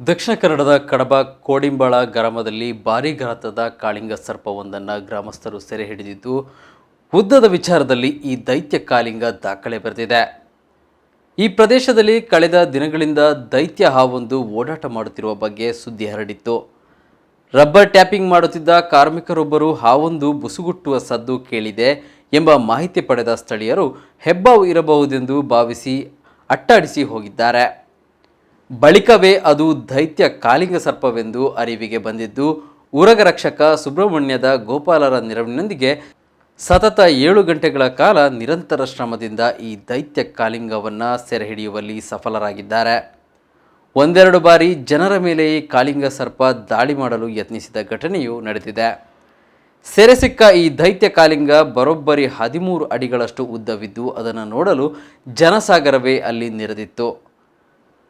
ದಕ್ಷಿಣ ಕನ್ನಡದ ಕಡಬ ಕೋಡಿಂಬಾಳ ಗ್ರಾಮದಲ್ಲಿ ಭಾರೀ ಗಾತ್ರದ ಕಾಳಿಂಗ ಸರ್ಪವೊಂದನ್ನು ಗ್ರಾಮಸ್ಥರು ಸೆರೆ ಹಿಡಿದಿದ್ದು, ಉದ್ದದ ವಿಚಾರದಲ್ಲಿ ಈ ದೈತ್ಯ ಕಾಳಿಂಗ ದಾಖಲೆ ಬರೆದಿದೆ. ಈ ಪ್ರದೇಶದಲ್ಲಿ ಕಳೆದ ದಿನಗಳಿಂದ ದೈತ್ಯ ಹಾವೊಂದು ಓಡಾಟ ಮಾಡುತ್ತಿರುವ ಬಗ್ಗೆ ಸುದ್ದಿ ಹರಡಿತ್ತು. ರಬ್ಬರ್ ಟ್ಯಾಪಿಂಗ್ ಮಾಡುತ್ತಿದ್ದ ಕಾರ್ಮಿಕರೊಬ್ಬರು ಹಾವೊಂದು ಬುಸುಗುಟ್ಟುವ ಸದ್ದು ಕೇಳಿದೆ ಎಂಬ ಮಾಹಿತಿ ಪಡೆದ ಸ್ಥಳೀಯರು ಹೆಬ್ಬಾವು ಇರಬಹುದೆಂದು ಭಾವಿಸಿ ಅಟ್ಟಾಡಿಸಿ ಹೋಗಿದ್ದಾರೆ. ಬಳಿಕವೇ ಅದು ದೈತ್ಯ ಕಾಲಿಂಗ ಸರ್ಪವೆಂದು ಅರಿವಿಗೆ ಬಂದಿದ್ದು, ಉರಗ ರಕ್ಷಕ ಸುಬ್ರಹ್ಮಣ್ಯದ ಗೋಪಾಲರ ನೆರವಿನೊಂದಿಗೆ ಸತತ ಏಳು ಗಂಟೆಗಳ ಕಾಲ ನಿರಂತರ ಶ್ರಮದಿಂದ ಈ ದೈತ್ಯ ಕಾಲಿಂಗವನ್ನು ಸೆರೆ ಹಿಡಿಯುವಲ್ಲಿ ಸಫಲರಾಗಿದ್ದಾರೆ. ಒಂದೆರಡು ಬಾರಿ ಜನರ ಮೇಲೆ ಈ ಕಾಳಿಂಗ ಸರ್ಪ ದಾಳಿ ಮಾಡಲು ಯತ್ನಿಸಿದ ಘಟನೆಯು ನಡೆದಿದೆ. ಸೆರೆ ಸಿಕ್ಕ ಈ ದೈತ್ಯ ಕಾಳಿಂಗ ಬರೋಬ್ಬರಿ ಹದಿಮೂರು ಅಡಿಗಳಷ್ಟು ಉದ್ದವಿದ್ದು, ಅದನ್ನು ನೋಡಲು ಜನಸಾಗರವೇ ಅಲ್ಲಿ ನೆರೆದಿತ್ತು.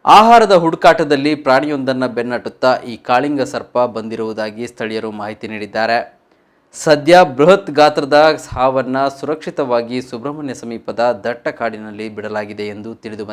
ಆಹಾರದ ಹುಡುಕಾಟದಲ್ಲಿ ಪ್ರಾಣಿಯೊಂದನ್ನು ಬೆನ್ನಟ್ಟುತ್ತಾ ಈ ಕಾಳಿಂಗ ಸರ್ಪ ಬಂದಿರುವುದಾಗಿ ಸ್ಥಳೀಯರು ಮಾಹಿತಿ ನೀಡಿದ್ದಾರೆ. ಸದ್ಯ ಬೃಹತ್ ಗಾತ್ರದ ಹಾವನ್ನು ಸುರಕ್ಷಿತವಾಗಿ ಸುಬ್ರಹ್ಮಣ್ಯ ಸಮೀಪದ ದಟ್ಟ ಕಾಡಿನಲ್ಲಿ ಬಿಡಲಾಗಿದೆ ಎಂದು ತಿಳಿದು